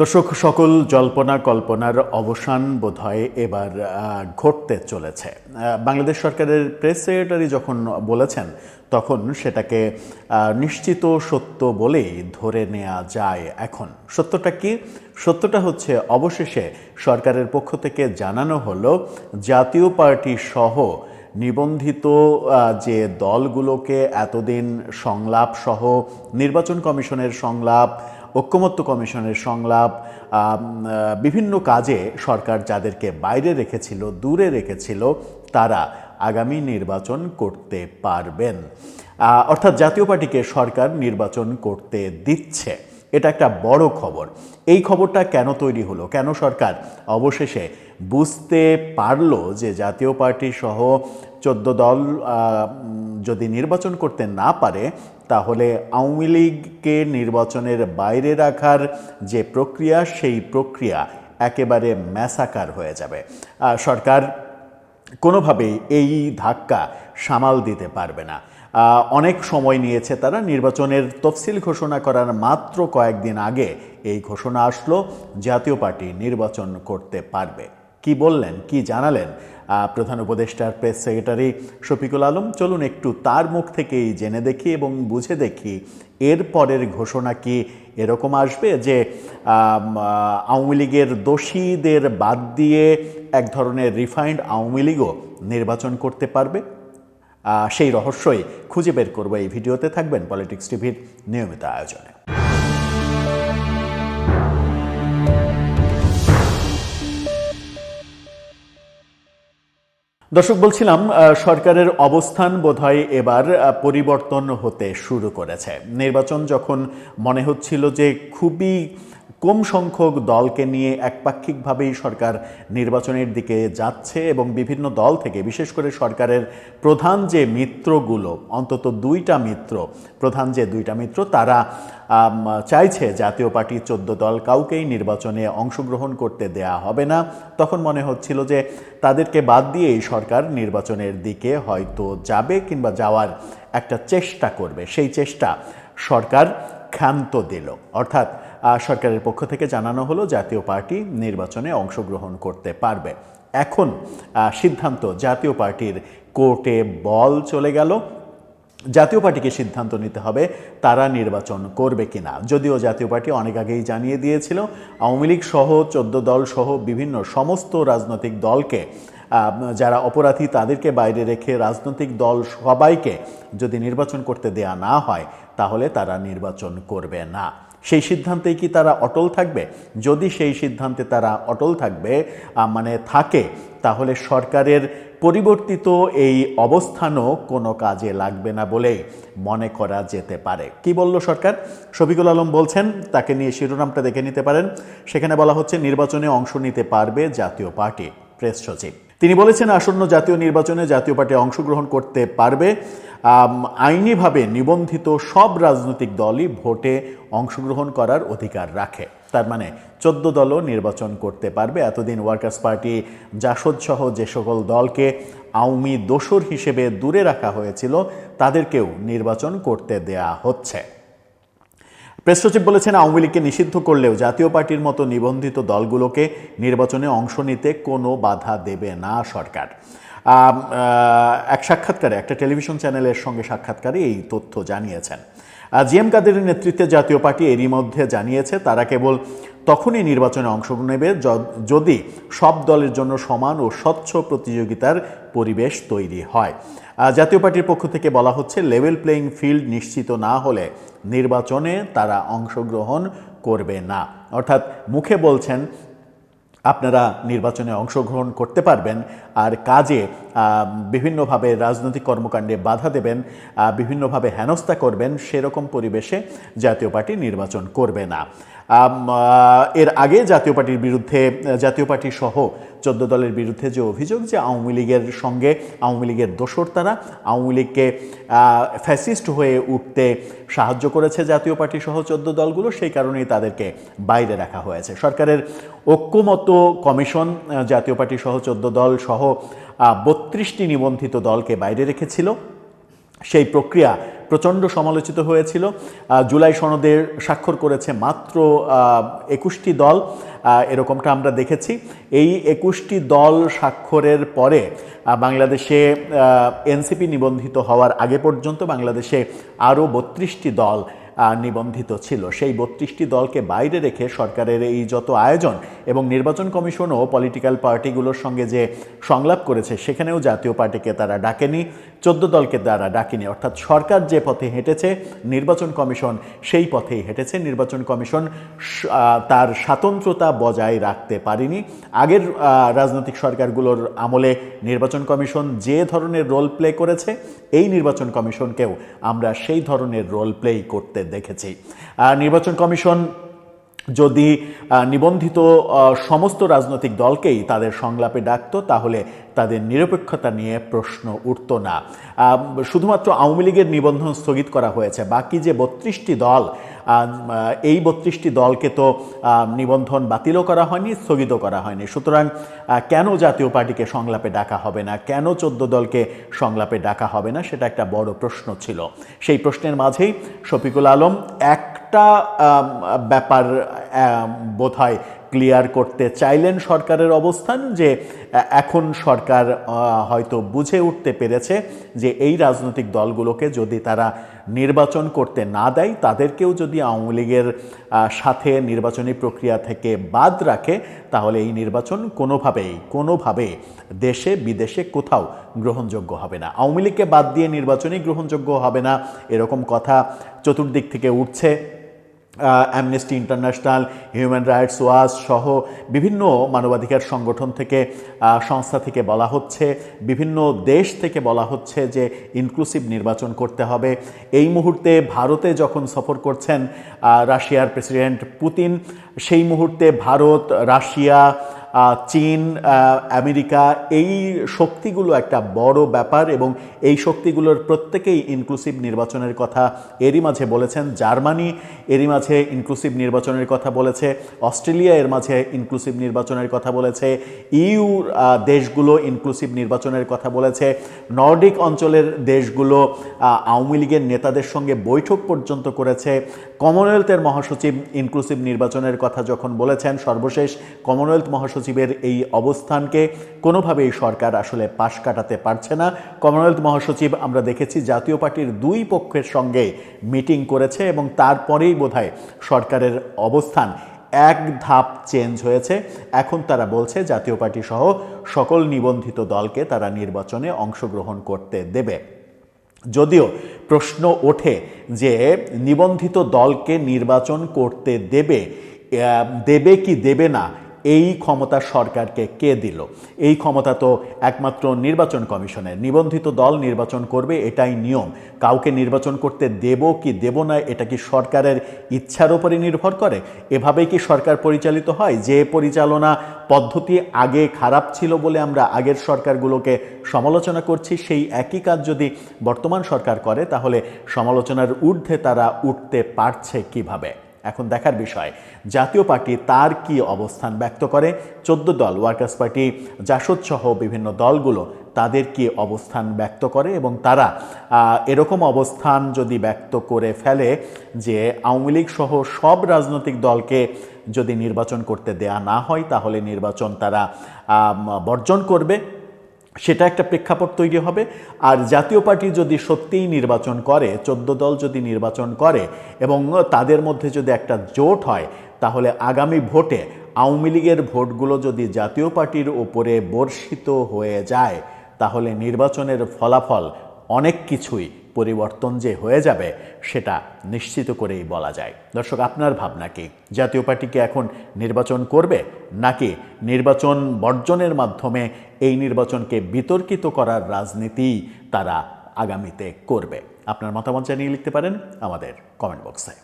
দর্শক, সকল জল্পনা কল্পনার অবসান বোধহয় এবার ঘটতে চলেছে। বাংলাদেশ সরকারের প্রেস সেক্রেটারি যখন বলেছেন, তখন সেটাকে নিশ্চিত সত্য বলেই ধরে নেওয়া যায় এখন। সত্যটা কি? সত্যটা হচ্ছে অবশেষে সরকারের পক্ষ থেকে জানানো হলো, জাতীয় পার্টি সহ নিবন্ধিত যে দলগুলোকে এতদিন সংলাপ সহ, নির্বাচন কমিশনের সংলাপ ঐক্যমত্য কমিশনের সংলাপ বিভিন্ন কাজে সরকার যাদেরকে বাইরে রেখেছিল, দূরে রেখেছিল, তারা আগামী নির্বাচন করতে পারবেন। অর্থাৎ জাতীয় পার্টিকে সরকার নির্বাচন করতে দিচ্ছে। এটা একটা বড় খবর। এই খবরটা কেন তৈরি হলো? কেন সরকার অবশেষে বুঝতে পারল যে জাতীয় পার্টি সহ চোদ্দ দল যদি নির্বাচন করতে না পারে, তাহলে আওয়ামী লীগকে নির্বাচনের বাইরে রাখার যে প্রক্রিয়া, সেই প্রক্রিয়া একেবারে ম্যাসাকার হয়ে যাবে। সরকার কোনোভাবেই এই ধাক্কা সামাল দিতে পারবে না। অনেক সময় নিয়েছে তারা। নির্বাচনের তফসিল ঘোষণা করার মাত্র কয়েকদিন আগে এই ঘোষণা আসলো, জাতীয় পার্টি নির্বাচন করতে পারবে। কি বললেন, কি জানালেন? প্রধান উপদেষ্টার প্রেস সেক্রেটারি শফিকুল আলম, চলুন একটু তার মুখ থেকেই জেনে দেখি এবং বুঝে দেখি এর পরের ঘোষণা কি এরকম আসবে যে আওয়ামী লীগের দোষীদের বাদ দিয়ে এক ধরনের রিফাইন্ড আওয়ামী লীগও নির্বাচন করতে পারবে। সেই রহস্যই খুঁজে বের করব এই ভিডিওতে। থাকবেন পলিটিক্স টিভির নিয়মিত আয়োজনে। দর্শক, বলছিলাম সরকারের অবস্থান বোধহয় এবার পরিবর্তন হতে শুরু করেছে। নির্বাচন যখন মনে হচ্ছিল যে খুবই কম সংখ্যক দলকে নিয়ে একপাক্ষিকভাবেই সরকার নির্বাচনের দিকে যাচ্ছে এবং বিভিন্ন দল থেকে, বিশেষ করে সরকারের প্রধান যে মিত্রগুলো, অন্তত দুইটা মিত্র, প্রধান যে দুইটা মিত্র, তারা চাইছে জাতীয় পার্টি চোদ্দ দল কাউকেই নির্বাচনে অংশগ্রহণ করতে দেয়া হবে না। তখন মনে হচ্ছিল যে তাদেরকে বাদ দিয়েই সরকার নির্বাচনের দিকে হয়তো যাবে কিংবা যাওয়ার একটা চেষ্টা করবে। সেই চেষ্টা সরকার ক্ষান্ত দিল। অর্থাৎ সরকারের পক্ষ থেকে জানানো হলো জাতীয় পার্টি নির্বাচনে অংশগ্রহণ করতে পারবে। এখন সিদ্ধান্ত, জাতীয় পার্টির কোর্টে বল চলে গেল। জাতীয় পার্টিকে সিদ্ধান্ত নিতে হবে তারা নির্বাচন করবে কিনা। যদিও জাতীয় পার্টি অনেক আগেই জানিয়ে দিয়েছিল, আওয়ামী লীগ সহ চোদ্দ দল সহ বিভিন্ন সমস্ত রাজনৈতিক দলকে যারা অপরাধী তাদেরকে বাইরে রেখে রাজনৈতিক দল সবাইকে যদি নির্বাচন করতে দেয়া না হয়, তাহলে তারা নির্বাচন করবে না। সেই সিদ্ধান্তেই কি তারা অটল থাকবে? যদি সেই সিদ্ধান্তে তারা অটল থাকবে মানে থাকে, তাহলে সরকারের পরিবর্তিত এই অবস্থানও কোনো কাজে লাগবে না বলেই মনে করা যেতে পারে। কি বলল সরকার? শফিকুল আলম বলছেন, তাকে নিয়ে শিরোনামটা দেখে নিতে পারেন। সেখানে বলা হচ্ছে, নির্বাচনে অংশ নিতে পারবে জাতীয় পার্টি, প্রেস সচিব। তিনি বলেছেন, আসন্ন জাতীয় নির্বাচনে জাতীয় পার্টি অংশগ্রহণ করতে পারবে। আইনিভাবে নিবন্ধিত সব রাজনৈতিক দলই ভোটে অংশগ্রহণ করার অধিকার রাখে। তার মানে চোদ্দ দলও নির্বাচন করতে পারবে। এতদিন ওয়ার্কার্স পার্টি, জাসদ সহ যে সকল দলকে আওয়ামী দোসর হিসেবে দূরে রাখা হয়েছিল, তাদেরকেও নির্বাচন করতে দেয়া হচ্ছে। প্রেস সচিব বলেছেন, আওয়ামী লীগকে নিষিদ্ধ করলেও জাতীয় পার্টির মতো নিবন্ধিত দলগুলোকে নির্বাচনে অংশ নিতে কোনো বাধা দেবে না সরকার। এক সাক্ষাৎকারে, একটা টেলিভিশন চ্যানেলের সঙ্গে সাক্ষাৎকারে এই তথ্য জানিয়েছেন। জি এম কাদেরের নেতৃত্বে জাতীয় পার্টি এরই মধ্যে জানিয়েছে, তারা কেবল তখনই নির্বাচনে অংশ নেবে যদি সব দলের জন্য সমান ও স্বচ্ছ প্রতিযোগিতার পরিবেশ তৈরি হয়। জাতীয় পার্টির পক্ষ থেকে বলা হচ্ছে লেভেল প্লেয়িং ফিল্ড নিশ্চিত না হলে নির্বাচনে তারা অংশগ্রহণ করবে না। অর্থাৎ মুখে বলছেন আপনারা নির্বাচনে অংশগ্রহণ করতে পারবেন আর কাজে বিভিন্নভাবে রাজনৈতিক কর্মকাণ্ডে বাধা দেবেন বিভিন্নভাবে হেনস্থা করবেন, সেরকম পরিবেশে জাতীয় পার্টি নির্বাচন করবে না। এর আগে জাতীয় পার্টির বিরুদ্ধে, জাতীয় পার্টি সহ চোদ্দ দলের বিরুদ্ধে যে অভিযোগ যে আওয়ামী লীগের সঙ্গে, আওয়ামী লীগের দোসর তারা, আওয়ামী লীগকে ফ্যাসিস্ট হয়ে উঠতে সাহায্য করেছে জাতীয় পার্টি সহ চোদ্দ দলগুলো, সেই কারণেই তাদেরকে বাইরে রাখা হয়েছে। সরকারের ঐক্যমত কমিশন জাতীয় পার্টি সহ চোদ্দ দল সহ বত্রিশটি নিবন্ধিত দলকে বাইরে রেখেছিল। সেই প্রক্রিয়া প্রচণ্ড সমালোচিত হয়েছিল। জুলাই সনদে স্বাক্ষর করেছে মাত্র একুশটি দল। এরকমটা আমরা দেখেছি। এই একুশটি দল স্বাক্ষরের পরে বাংলাদেশে এনসিপি নিবন্ধিত হওয়ার আগে পর্যন্ত বাংলাদেশে আরও বত্রিশটি দল নিবন্ধিত ছিল। সেই বত্রিশটি দলকে বাইরে রেখে সরকারের এই যত আয়োজন এবং নির্বাচন কমিশনও পলিটিক্যাল পার্টিগুলোর সঙ্গে যে সংলাপ করেছে, সেখানেও জাতীয় পার্টিকে তারা ডাকেনি। চোদ্দ দলকে দ্বারা ডাকিনি। অর্থাৎ সরকার যে পথে হেঁটেছে, নির্বাচন কমিশন সেই পথেই হেঁটেছে। নির্বাচন কমিশন তার স্বাতন্ত্রতা বজায় রাখতে পারেনি। আগের রাজনৈতিক সরকারগুলোর আমলে নির্বাচন কমিশন যে ধরনের রোল প্লে করেছে, এই নির্বাচন কমিশনকেও আমরা সেই ধরনের রোল প্লেই করতে দেখেছি। নির্বাচন কমিশন যদি নিবন্ধিত সমস্ত রাজনৈতিক দলকেই তাদের সংলাপে ডাকতো, তাহলে তাদের নিরপেক্ষতা নিয়ে প্রশ্ন উঠত না। শুধুমাত্র আওয়ামী লীগের নিবন্ধন স্থগিত করা হয়েছে। বাকি যে বত্রিশটি দল এই বত্রিশটি দলকে তো নিবন্ধন বাতিলও করা হয়নি, স্থগিতও করা হয়নি। সুতরাং কেন জাতীয় পার্টিকে সংলাপে ডাকা হবে না? কেন চোদ্দ দলকে সংলাপে ডাকা হবে না? সেটা একটা বড় প্রশ্ন ছিল। সেই প্রশ্নের মাঝেই শফিকুল আলম একটা ব্যাপার বোধ হয় ক্লিয়ার করতে চাইলেন সরকারের অবস্থান যে এখন সরকার হয়তো বুঝে উঠতে পেরেছে যে এই রাজনৈতিক দলগুলোকে যদি তারা নির্বাচন করতে না দেয়, তাদেরকেও যদি আওয়ামী লীগের সাথে নির্বাচনী প্রক্রিয়া থেকে বাদ রাখে, তাহলে এই নির্বাচন কোনোভাবেই, কোনোভাবে দেশে বিদেশে কোথাও গ্রহণযোগ্য হবে না। আওয়ামী লীগকে বাদ দিয়ে নির্বাচনই গ্রহণযোগ্য হবে না, এরকম কথা চতুর্দিক থেকে উঠছে। Amnesty International Human Rights Watch সহ বিভিন্ন মানবাধিকার সংগঠন থেকে সংস্থা থেকে বলা হচ্ছে, বিভিন্ন দেশ থেকে বলা হচ্ছে যে ইনক্লুসিভ নির্বাচন করতে হবে। এই মুহূর্তে ভারতে যখন সফর করছেন রাশিয়ার প্রেসিডেন্ট পুতিন সেই মুহূর্তে ভারত, রাশিয়া চীন আমেরিকা, এই শক্তিগুলো একটা বড় ব্যাপার এবং এই শক্তিগুলোর প্রত্যেকেই ইনক্লুসিভ নির্বাচনের কথা এরই মাঝে বলেছেন। জার্মানি এরই মাঝে ইনক্লুসিভ নির্বাচনের কথা বলেছে। অস্ট্রেলিয়া এর মাঝে ইনক্লুসিভ নির্বাচনের কথা বলেছে। ইউ দেশগুলো ইনক্লুসিভ নির্বাচনের কথা বলেছে। নর্ডিক অঞ্চলের দেশগুলো আওয়ামী লীগের নেতাদের সঙ্গে বৈঠক পর্যন্ত করেছে। কমনওয়েলথের মহাসচিব ইনক্লুসিভ নির্বাচনের কথা যখন বলেছেন, সর্বশেষ কমনওয়েলথ মহাসচিবের এই অবস্থানকে কোনোভাবেই সরকার আসলে পাশ কাটাতে পারছে না। কমনওয়েলথ মহাসচিব আমরা দেখেছি জাতীয় পার্টির দুই পক্ষের সঙ্গে মিটিং করেছে এবং তারপরেই বোধহয় সরকারের অবস্থান এক ধাপ চেঞ্জ হয়েছে। এখন তারা বলছে জাতীয় পার্টি সহ সকল নিবন্ধিত দলকে তারা নির্বাচনে অংশগ্রহণ করতে দেবে। যদিও প্রশ্ন ওঠে যে নিবন্ধিত দলকে নির্বাচন করতে দেবে দেবে কি দেবে না এই ক্ষমতা সরকারকে কে দিল? এই ক্ষমতা তো একমাত্র নির্বাচন কমিশনের। নিবন্ধিত দল নির্বাচন করবে, এটাই নিয়ম। কাউকে নির্বাচন করতে দেব কি দেব না, এটা কি সরকারের ইচ্ছার উপরে নির্ভর করে? এভাবেই কি সরকার পরিচালিত হয়? যে পরিচালনা পদ্ধতি আগে খারাপ ছিল বলে আমরা আগের সরকারগুলোকে সমালোচনা করছি, সেই একই কাজ যদি বর্তমান সরকার করে, তাহলে সমালোচনার ঊর্ধ্বে তারা উঠতে পারছে কীভাবে? এখন দেখার বিষয়, জাতীয় পার্টি তার কি অবস্থান ব্যক্ত করে? চোদ্দ দল, ওয়ার্কার্স পার্টি, জাসদ সহ বিভিন্ন দলগুলো তাদের কি অবস্থান ব্যক্ত করে এবং তারা এরকম অবস্থান যদি ব্যক্ত করে ফেলে যে আওয়ামী লীগ সহ সব রাজনৈতিক দলকে যদি নির্বাচন করতে দেয়া না হয়, তাহলে নির্বাচন তারা বর্জন করবে। সেটা একটা প্রেক্ষাপট তৈরি হবে। আর জাতীয় পার্টি যদি সত্যিই নির্বাচন করে, চোদ্দ দল যদি নির্বাচন করে এবং তাদের মধ্যে যদি একটা জোট হয়, তাহলে আগামী ভোটে আওয়ামী লীগের ভোটগুলো যদি জাতীয় পার্টির ওপরে বর্ষিত হয়ে যায়, তাহলে নির্বাচনের ফলাফল অনেক কিছুই পরিবর্তন যে হয়ে যাবে, সেটা নিশ্চিত করেই বলা যায়। দর্শক, আপনার ভাবনা কি? জাতীয় পার্টিকে এখন নির্বাচন করবে, নাকি নির্বাচন বর্জনের মাধ্যমে এই নির্বাচনকে বিতর্কিত করার রাজনীতি তারা আগামীতে করবে? আপনার মতামত জানিয়ে লিখতে পারেন আমাদের কমেন্ট বক্সে।